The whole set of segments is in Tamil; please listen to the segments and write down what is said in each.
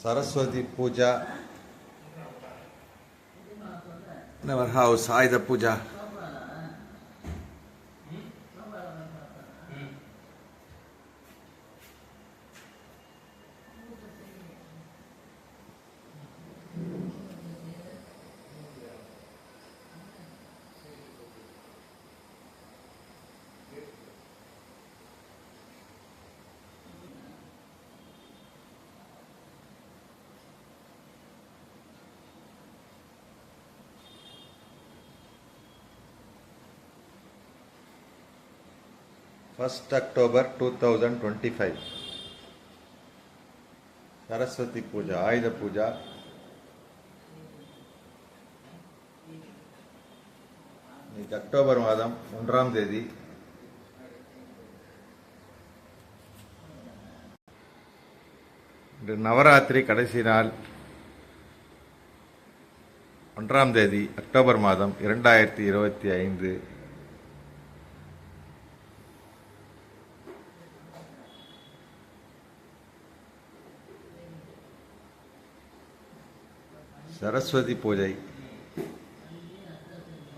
Saraswati Puja in our house, Ayudha Puja. First October two thousand twenty five Saraswati Puja Ayudha Puja இன்னைக்கு அக்டோபர் மாதம் ஒன்றாம் தேதி. இன்று நவராத்திரி கடைசி நாள். ஒன்றாம் தேதி அக்டோபர் மாதம் இரண்டாயிரத்தி இருபத்தி ஐந்து. Saraswati Puja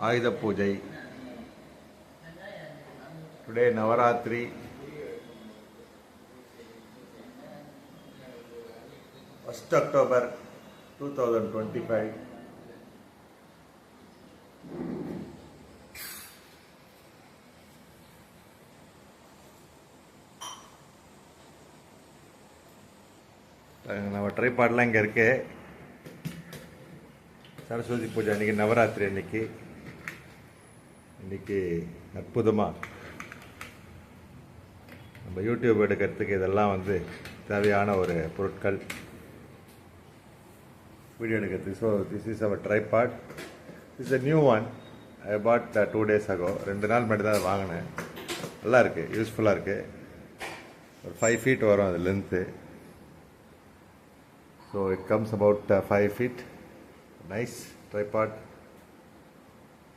Ayudha Puja today Navratri first October two thousand twenty five நம்ம ட்ரைபாட்லாம் இங்கே இருக்குது சரஸ்வதி பூஜை அன்றைக்கி நவராத்திரி அன்னைக்கு இன்னைக்கு அற்புதமாக நம்ம யூடியூப் எடுக்கிறதுக்கு இதெல்லாம் வந்து தேவையான ஒரு பொருட்கள். வீடியோ எடுக்கிறதுக்கு. So this is our tripod is a new one I bought two days ஆகும் ரெண்டு நாள் மட்டும் தான் வாங்கினேன். நல்லா இருக்குது யூஸ்ஃபுல்லாக இருக்குது ஒரு ஃபைவ் ஃபீட் வரும் அது length so it comes about five feet nice tripod.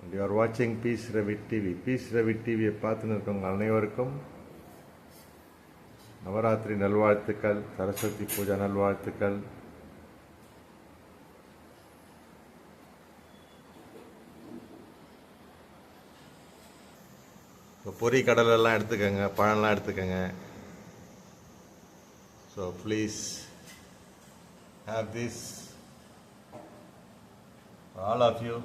And you are watching peace Ravi TV peace Ravi டிவியை பார்த்துன்னு இருக்கவங்க அனைவருக்கும் நவராத்திரி நல்வாழ்த்துக்கள் சரஸ்வதி பூஜா நல்வாழ்த்துக்கள். இப்போ பொரி கடலெல்லாம் எடுத்துக்கோங்க பழம்லாம் எடுத்துக்கோங்க. So please have this all of you